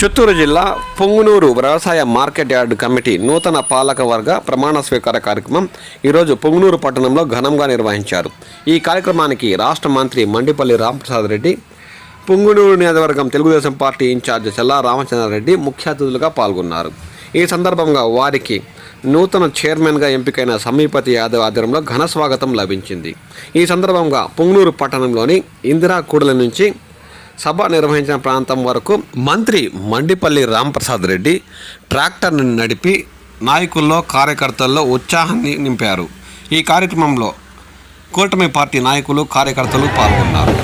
చిత్తూరు జిల్లా పొంగునూరు వ్యవసాయ market yard committee నూతన పాలక వర్గ ప్రమాణ స్వీకార కార్యక్రమం ఈరోజు పొంగునూరు పట్టణంలో ఘనంగా నిర్వహించారు. ఈ కార్యక్రమానికి రాష్ట్ర మంత్రి మండిపల్లి రామప్రసాద్ రెడ్డి పొంగునూరు నియోజకవర్గం తెలుగుదేశం పార్టీ ఇన్ఛార్జ్ చల్లా రామచంద్రారెడ్డి ముఖ్య అతిథులుగా పాల్గొన్నారు. ఈ సందర్భంగా వారికి నూతన చైర్మన్గా ఎంపికైన సమీపతి యాదవ్ ఆధ్వర్యంలో ఘన స్వాగతం లభించింది. ఈ సందర్భంగా పొంగునూరు పట్టణంలోని ఇందిరా కూడలి నుంచి సభ నిర్వహించిన ప్రాంతం వరకు మంత్రి మండిపల్లి రాంప్రసాద్ రెడ్డి ట్రాక్టర్ను నడిపి నాయకుల్లో కార్యకర్తల్లో ఉత్సాహాన్ని నింపారు. ఈ కార్యక్రమంలో కూటమి పార్టీ నాయకులు కార్యకర్తలు పాల్గొన్నారు.